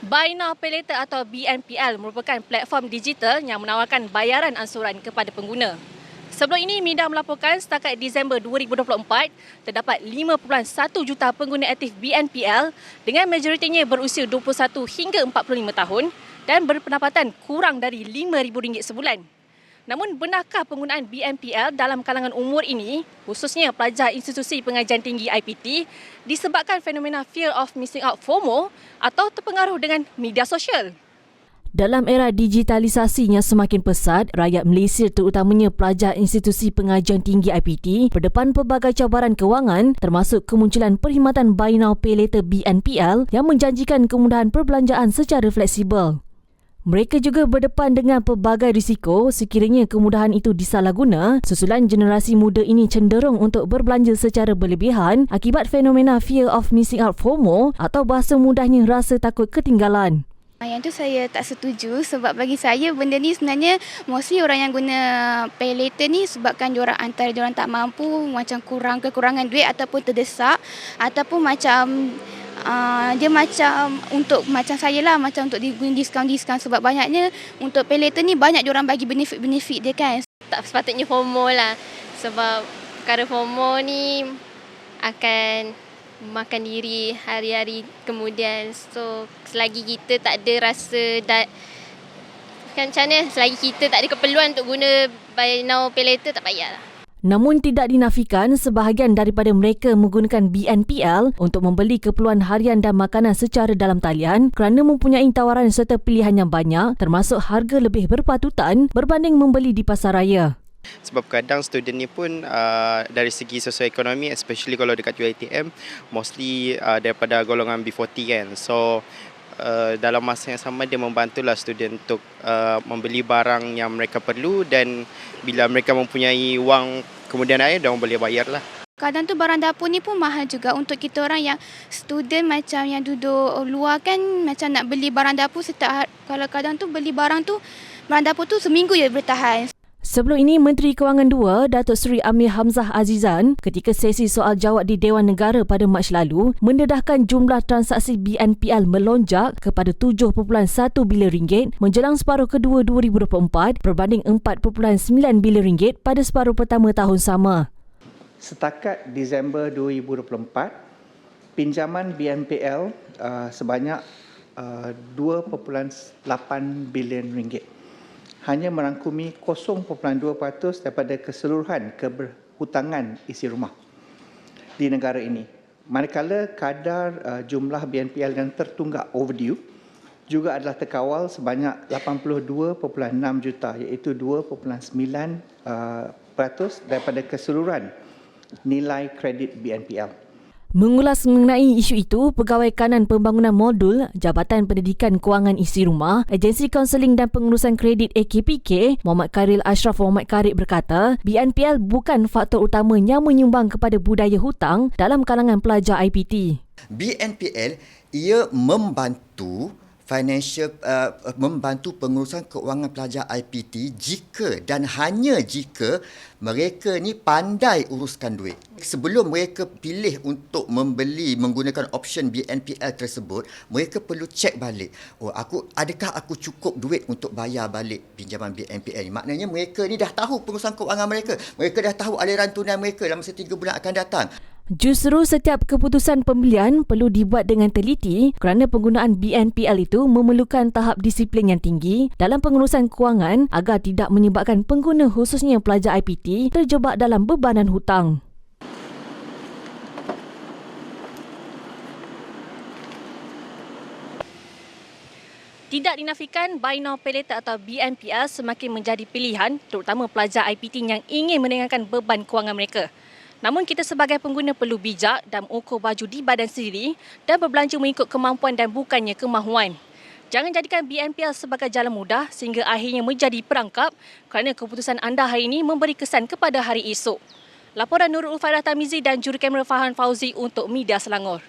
Buy Now Pay Later atau BNPL merupakan platform digital yang menawarkan bayaran ansuran kepada pengguna. Sebelum ini, Mida melaporkan setakat Disember 2024, terdapat 5.1 juta pengguna aktif BNPL dengan majoritinya berusia 21 hingga 45 tahun dan berpendapatan kurang dari RM5,000 sebulan. Namun benarkah penggunaan BNPL dalam kalangan umur ini, khususnya pelajar institusi pengajian tinggi IPT, disebabkan fenomena fear of missing out FOMO atau terpengaruh dengan media sosial? Dalam era digitalisasi yang semakin pesat, rakyat Malaysia terutamanya pelajar institusi pengajian tinggi IPT berdepan pelbagai cabaran kewangan termasuk kemunculan perkhidmatan Buy Now Pay Later BNPL yang menjanjikan kemudahan perbelanjaan secara fleksibel. Mereka juga berdepan dengan pelbagai risiko sekiranya kemudahan itu disalahguna susulan generasi muda ini cenderung untuk berbelanja secara berlebihan akibat fenomena fear of missing out FOMO atau bahasa mudahnya rasa takut ketinggalan. Yang tu saya tak setuju sebab bagi saya benda ni sebenarnya mostly orang yang guna pay later ni sebabkan diorang antara diorang tak mampu macam kurang kekurangan duit ataupun terdesak ataupun macam Uh, dia macam untuk macam saya lah macam untuk guna diskaun-diskaun sebab banyaknya untuk pay ni banyak orang bagi benefit-benefit dia kan. Tak sepatutnya FOMO lah sebab perkara FOMO ni akan makan diri hari-hari kemudian. So selagi kita tak ada rasa dat kan macam mana selagi kita tak ada keperluan untuk guna buy now pay later tak payahlah. Namun tidak dinafikan sebahagian daripada mereka menggunakan BNPL untuk membeli keperluan harian dan makanan secara dalam talian kerana mempunyai tawaran serta pilihan yang banyak termasuk harga lebih berpatutan berbanding membeli di pasar raya. Sebab kadang student ni pun uh, dari segi sosioekonomi especially kalau dekat UiTM mostly uh, daripada golongan B40 kan. So uh, dalam masa yang sama dia membantulah student untuk uh, membeli barang yang mereka perlu dan bila mereka mempunyai wang kemudian hari dia boleh bayar lah. Kadang tu barang dapur ni pun mahal juga untuk kita orang yang student macam yang duduk luar kan macam nak beli barang dapur setiap kalau kadang tu beli barang tu barang dapur tu seminggu je bertahan. Sebelum ini, Menteri Kewangan II, Datuk Seri Amir Hamzah Azizan, ketika sesi soal jawab di Dewan Negara pada Mac lalu, mendedahkan jumlah transaksi BNPL melonjak kepada 7.1 bilion ringgit menjelang separuh kedua 2024 berbanding 4.9 bilion ringgit pada separuh pertama tahun sama. Setakat Disember 2024, pinjaman BNPL uh, sebanyak uh, 2.8 bilion ringgit hanya merangkumi 0.2% daripada keseluruhan keberhutangan isi rumah di negara ini. Manakala kadar uh, jumlah BNPL yang tertunggak overdue juga adalah terkawal sebanyak 82.6 juta iaitu 2.9% uh, daripada keseluruhan nilai kredit BNPL. Mengulas mengenai isu itu, Pegawai Kanan Pembangunan Modul, Jabatan Pendidikan Kewangan Isi Rumah, Agensi Kaunseling dan Pengurusan Kredit AKPK, Muhammad Karil Ashraf Muhammad Karib berkata, BNPL bukan faktor utama yang menyumbang kepada budaya hutang dalam kalangan pelajar IPT. BNPL ia membantu financial uh, membantu pengurusan keuangan pelajar IPT jika dan hanya jika mereka ni pandai uruskan duit. Sebelum mereka pilih untuk membeli menggunakan option BNPL tersebut, mereka perlu cek balik. Oh, aku adakah aku cukup duit untuk bayar balik pinjaman BNPL ni? Maknanya mereka ni dah tahu pengurusan keuangan mereka. Mereka dah tahu aliran tunai mereka dalam masa 3 bulan akan datang. Justru setiap keputusan pembelian perlu dibuat dengan teliti kerana penggunaan BNPL itu memerlukan tahap disiplin yang tinggi dalam pengurusan kewangan agar tidak menyebabkan pengguna khususnya pelajar IPT terjebak dalam bebanan hutang. Tidak dinafikan Buy Now Pay Later atau BNPL semakin menjadi pilihan terutama pelajar IPT yang ingin meringankan beban kewangan mereka. Namun kita sebagai pengguna perlu bijak dan mengukur baju di badan sendiri dan berbelanja mengikut kemampuan dan bukannya kemahuan. Jangan jadikan BNPL sebagai jalan mudah sehingga akhirnya menjadi perangkap kerana keputusan anda hari ini memberi kesan kepada hari esok. Laporan Nurul Fairah Tamizi dan juru kamera Fahan Fauzi untuk Media Selangor.